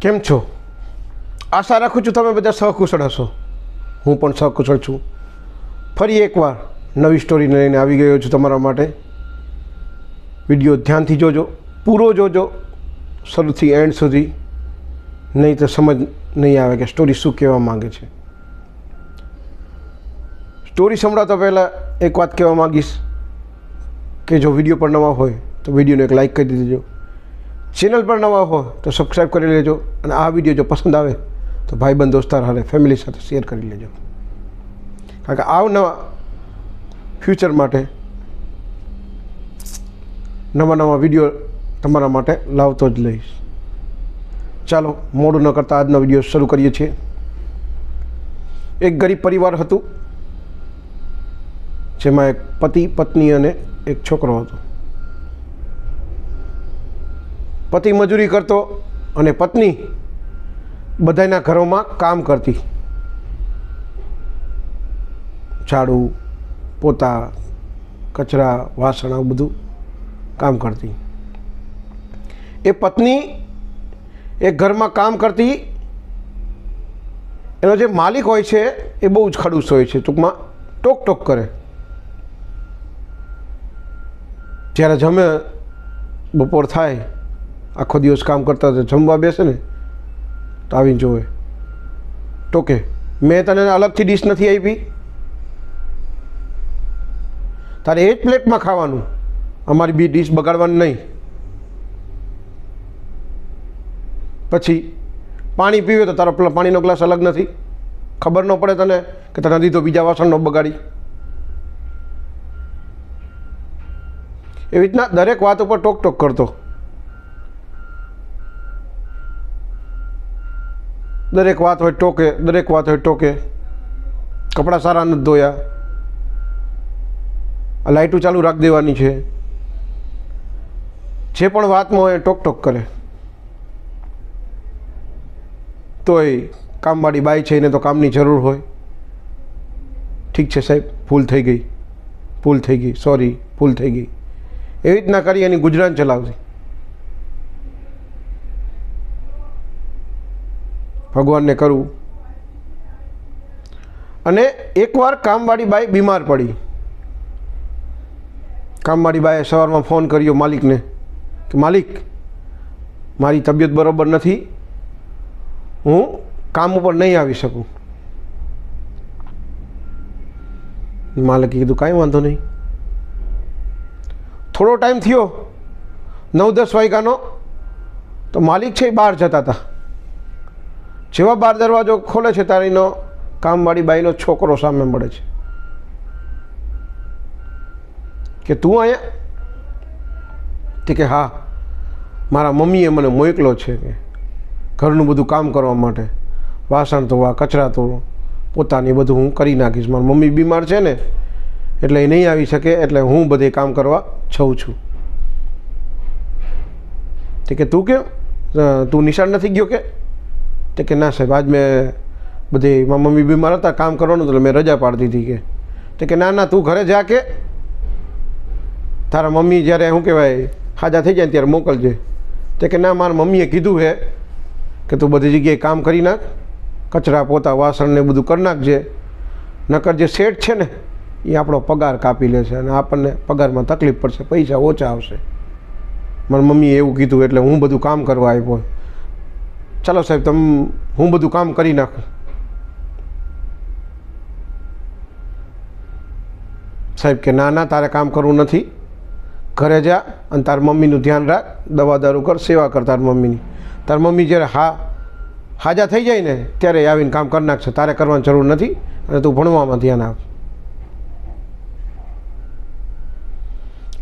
કેમ છો? આશા રાખું છું તમે બધા સહકુશળ હશો. હું પણ સહકુશળ છું. ફરી એકવાર નવી સ્ટોરીને લઈને આવી ગયો છું તમારા માટે. વીડિયો ધ્યાનથી જોજો, પૂરો જોજો, શરૂથી એન્ડ સુધી. નહીં તો સમજ નહીં આવે કે સ્ટોરી શું કહેવા માંગે છે. સ્ટોરી સંભળાતો પહેલાં એક વાત કહેવા માગીશ કે જો વીડિયો પર નવા હોય તો વિડીયોને એક લાઇક કરી દેજો. ચેનલ પર નવા હો તો સબસ્ક્રાઈબ કરી લેજો અને આ વીડિયો જો પસંદ આવે તો ભાઈબંધ, દોસ્તાર હારે ફેમિલી સાથે શેર કરી લેજો. કારણ કે આવનવા ફ્યુચર માટે નવા નવા વીડિયો તમારા માટે લાવતો જ લઈશ. ચાલો, મોડું ન કરતાં આજનો વીડિયો શરૂ કરીએ છીએ. એક ગરીબ પરિવાર હતું, જેમાં એક પતિ, પત્ની અને એક છોકરો હતો. પતિ મજૂરી કરતો અને પત્ની બધાના ઘરોમાં કામ કરતી. ઝાડુ, પોતા, કચરા, વાસણ, આવું બધું કામ કરતી. એ પત્ની એ ઘરમાં કામ કરતી. એનો જે માલિક હોય છે એ બહુ જ ખડૂસ હોય છે, ટૂંકમાં ટોક ટોક કરે. જ્યારે જમે, બપોર થાય આખો દિવસ કામ કરતા હતા, જમવા બેસે ને, તો આવીને જોવે. ટોકે મેં તને અલગથી ડીશ નથી આપી. તારે એ જ પ્લેટમાં ખાવાનું. અમારી બી ડીશ બગાડવાની નહીં. પછી પાણી પીવે તો તારો પાણીનો ગ્લાસ અલગ નથી. ખબર ન પડે તને કે તને દીધો બીજા વાસણનો બગાડી. એવી રીતના દરેક વાત ઉપર ટોક ટોક કરતો. દરેક વાત હોય ટોકે, દરેક વાત હોય ટોકે. કપડાં સારા નથી ધોયા. લાઇટું ચાલુ રાખી દેવાની છે. જે પણ વાતમાં હોય ટોક ટોક કરે. તોય કામવાળી બાઈ છે એને તો કામની જરૂર હોય. ઠીક છે સાહેબ, ભૂલ થઈ ગઈ. ભૂલ થઈ ગઈ. સોરી ભૂલ થઈ ગઈ. એવી રીતના કરી એની ગુજરાન ચલાવતી ભગવાનને કરવું. અને એકવાર કામવાળી બાઈ બીમાર પડી. કામવાળી બાએ સવારમાં ફોન કર્યો માલિકને કે, માલિક, મારી તબિયત બરાબર નથી. હું કામ ઉપર નહીં આવી શકું. માલિકે કીધું, કાંઈ વાંધો નહીં. થોડો ટાઈમ થયો, નવ દસ વાગ્યાનો, તો માલિક છે એ બહાર જતા હતા. જેવા બાર દરવાજો ખોલે છે તારીનો કામવાળી બાઈનો છોકરો સામે મળે છે. કે તું અહીંયા? તે કે, હા, મારા મમ્મીએ મને મોકલો છે કે ઘરનું બધું કામ કરવા માટે. વાસણ ધોવા, કચરા ધોવા પોતાની બધું હું કરી નાખીશ. મારી મમ્મી બીમાર છે ને, એટલે એ નહીં આવી શકે, એટલે હું બધે કામ કરવા છઉં છું. તે કે, તું કેમ? તું નિશાળ નથી ગયો કે? તે કે ના સાહેબ, આજ મેં બધી મમ્મી બીમાર હતા, કામ કરવાનું એટલે મેં રજા પાડી દીધી કે. તે કે ના ના, તું ઘરે જા કે. તારા મમ્મી જ્યારે શું કહેવાય હાજા થઈ જાય ત્યારે મોકલજે. તે કે ના, મારા મમ્મીએ કીધું છે કે તું બધી જગ્યાએ કામ કરી નાખ, કચરા પોતા, વાસણ ને બધું કરી નાખજે. નકર જે શેઠ છે ને, એ આપણો પગાર કાપી લે છે અને આપણને પગારમાં તકલીફ પડશે, પૈસા ઓછા આવશે. મારી મમ્મીએ એવું કીધું એટલે હું બધું કામ કરવા આવ્યો ચાલો સાહેબ, તમ હું બધું કામ કરી નાખું. સાહેબ કે ના ના, તારે કામ કરવું નથી. ઘરે જા અને તાર મમ્મીનું ધ્યાન રાખ. દવા દારૂ કર, સેવા કર તાર મમ્મીની. તાર મમ્મી જ્યારે હા, હાજા થઈ જાય ને, ત્યારે આવીને કામ કરી નાખશે. તારે કરવાની જરૂર નથી અને તું ભણવામાં ધ્યાન આપ.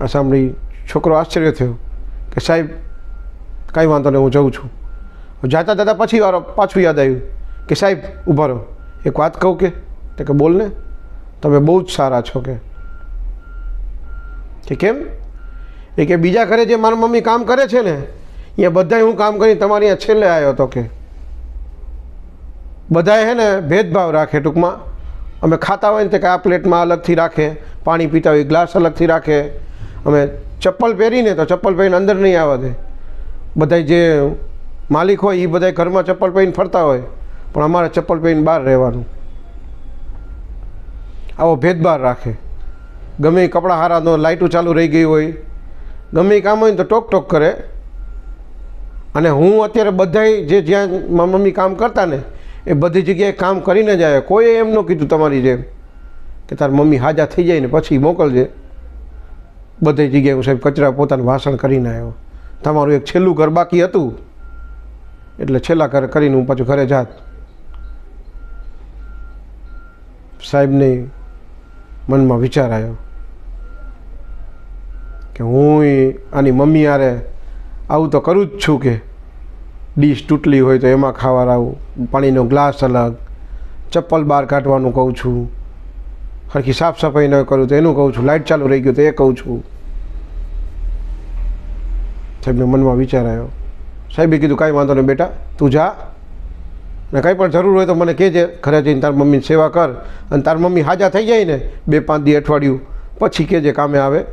આ સાંભળી છોકરો આશ્ચર્ય થયો કે સાહેબ, કાંઈ વાંધો નહીં, હું જઉં છું. જાતા જતા પછી વારો પાછું યાદ આવ્યું કે સાહેબ, ઊભા રહો. એક વાત કહું કે? તે કે બોલને તમે બહુ જ સારા છો કે. કે કેમ? એ કે બીજા ઘરે જે મારા મમ્મી કામ કરે છે ને, અહીંયા બધાય હું કામ કરી તમારી અહીંયા છેલ્લે આવ્યો હતો કે. બધાએ હે ને ભેદભાવ રાખે ટૂંકમાં. અમે ખાતા હોય ને તે કે આ પ્લેટમાં અલગથી રાખે, પાણી પીતા હોય, ગ્લાસ અલગથી રાખે. અમે ચપ્પલ પહેરીને તો ચપ્પલ પહેરીને અંદર નહીં આવવા દે. બધા જે માલિક હોય એ બધા ઘરમાં ચપ્પલ પહેરીને ફરતા હોય, પણ અમારે ચપ્પલ પહેરીને બહાર રહેવાનું. આવો ભેદભાવ રાખે. ગમે એ કપડાં હારા નો લાઇટું ચાલુ રહી ગઈ હોય, ગમે એ કામ હોય ને તો ટોક ટોક કરે. અને હું અત્યારે બધાય જે જ્યાં મમ્મી કામ કરતા ને, એ બધી જગ્યાએ કામ કરીને જ આવ્યા. કોઈએ એમ ન કીધું તમારી જેમ કે તાર મમ્મી હાજા થઈ જાય ને પછી મોકલજે. બધી જગ્યાએ હું સાહેબ કચરા પોતાનું વાસણ કરીને આવ્યો. તમારું એક છેલ્લું ઘર બાકી હતું. એટલે છેલ્લા કરીને હું પાછું ઘરે જાત. સાહેબને મનમાં વિચાર આવ્યો કે હું આની મમ્મી આરે આવું તો કરું જ છું કે ડીશ તૂટલી હોય તો એમાં ખાવા આવું, પાણીનો ગ્લાસ અલગ, ચપ્પલ બહાર કાઢવાનું કહું છું સરખી સાફ સફાઈ ન કરું તો એનું કહું છું લાઇટ ચાલુ રહી ગયું તો એ કહું છું. સાહેબને મનમાં વિચાર આવ્યો સાહેબે કીધું, કાંઈ વાંધો નહીં બેટા, તું જા. ને કંઈ પણ જરૂર હોય તો મને કહેજે, ઘરે જઈને તાર મમ્મીની સેવા કર. અને તાર મમ્મી હાજા થઈ જાય ને, બે પાંચ દી અઠવાડિયું પછી કહેજે કામે આવે.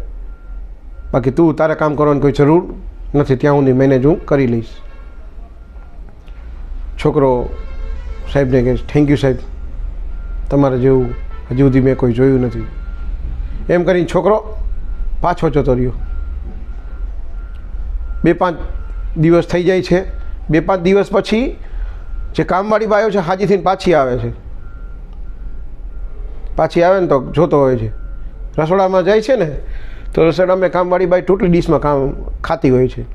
બાકી તું તારે કામ કરવાની કોઈ જરૂર નથી, ત્યાં હું મેનેજ હું કરી લઈશ. છોકરો સાહેબને કહે થેન્ક યુ સાહેબ. તમારે જેવું હજુ સુધી મેં કોઈ જોયું નથી. એમ કરીને છોકરો પાછો જતો રહ્યો. બે પાંચ દિવસ થઈ જાય છે. બે પાંચ દિવસ પછી જે કામવાળી બાયો છે, હાજી થઈને પાછી આવે છે. પાછી આવે ને તો જોતો હોય છે. રસોડામાં જાય છે ને, તો રસોડામાં કામવાળી બાઈ ટોટલી ડીશમાં કામ ખાતી હોય છે.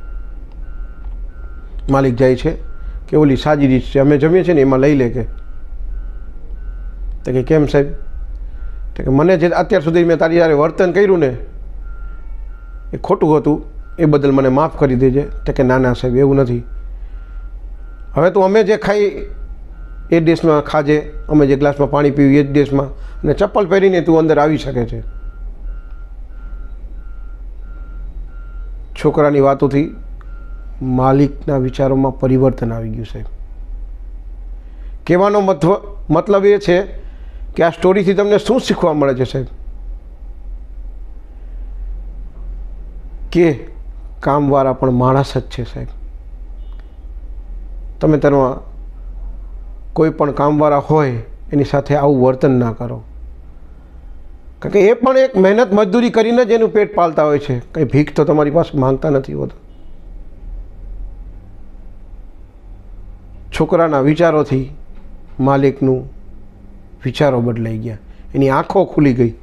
માલિક જાય છે કે ઓલી સાજી ડીશ છે, અમે જમીએ છીએ ને એમાં લઈ લે કે. તો કે કેમ સાહેબ? તો કે મને જે અત્યાર સુધી મેં તારી જ્યારે વર્તન કર્યું ને, એ ખોટું હતું. એ બદલ મને માફ કરી દેજે. તો કે ના ના સાહેબ, એવું નથી. હવે તું અમે જે ખાઈ એ દેશમાં ખાજે, અમે જે ગ્લાસમાં પાણી પીવું એ જ દેશમાં. અને ચપ્પલ પહેરીને તું અંદર આવી શકે છે. છોકરાની વાતોથી માલિકના વિચારોમાં પરિવર્તન આવી ગયું સાહેબ. કહેવાનો મતલબ એ છે કે આ સ્ટોરીથી તમને શું શીખવા મળે છે સાહેબ? કે કામવાળા પણ માણસ જ છે સાહેબ. તમે તેમાં કોઈ પણ કામવાળા હોય, એની સાથે આવું વર્તન ના કરો. કારણ કે એ પણ એક મહેનત મજદૂરી કરીને જ એનું પેટ પાલતા હોય છે. કંઈ ભીખ તો તમારી પાસે માંગતા નથી હોતો. છોકરાના વિચારોથી માલિકનું વિચારો બદલાઈ ગયા. એની આંખો ખુલી ગઈ.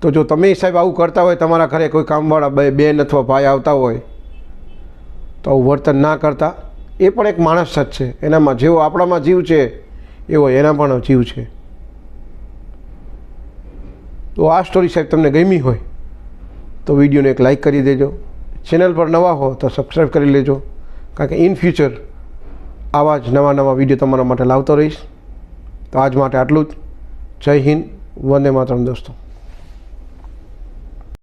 તો જો તમે સાહેબ આવું કરતા હોય, તમારા ઘરે કોઈ કામવાળા બે બેન અથવા ભાઈ આવતા હોય, તો આવું વર્તન ના કરતા. એ પણ એક માણસ જ છે. એનામાં જેવો આપણામાં જીવ છે, એવો એના પણ જીવ છે. તો આ સ્ટોરી સાહેબ તમને ગમી હોય, તો વિડીયોને એક લાઈક કરી દેજો. ચેનલ પર નવા હો, તો સબસ્ક્રાઈબ કરી લેજો. કારણ કે ઇન ફ્યુચર આવા જ નવા નવા વીડિયો તમારા માટે લાવતો રહીશ. તો આજ માટે આટલું જ. જય હિન્દ, વંદે માતરમ દોસ્તો.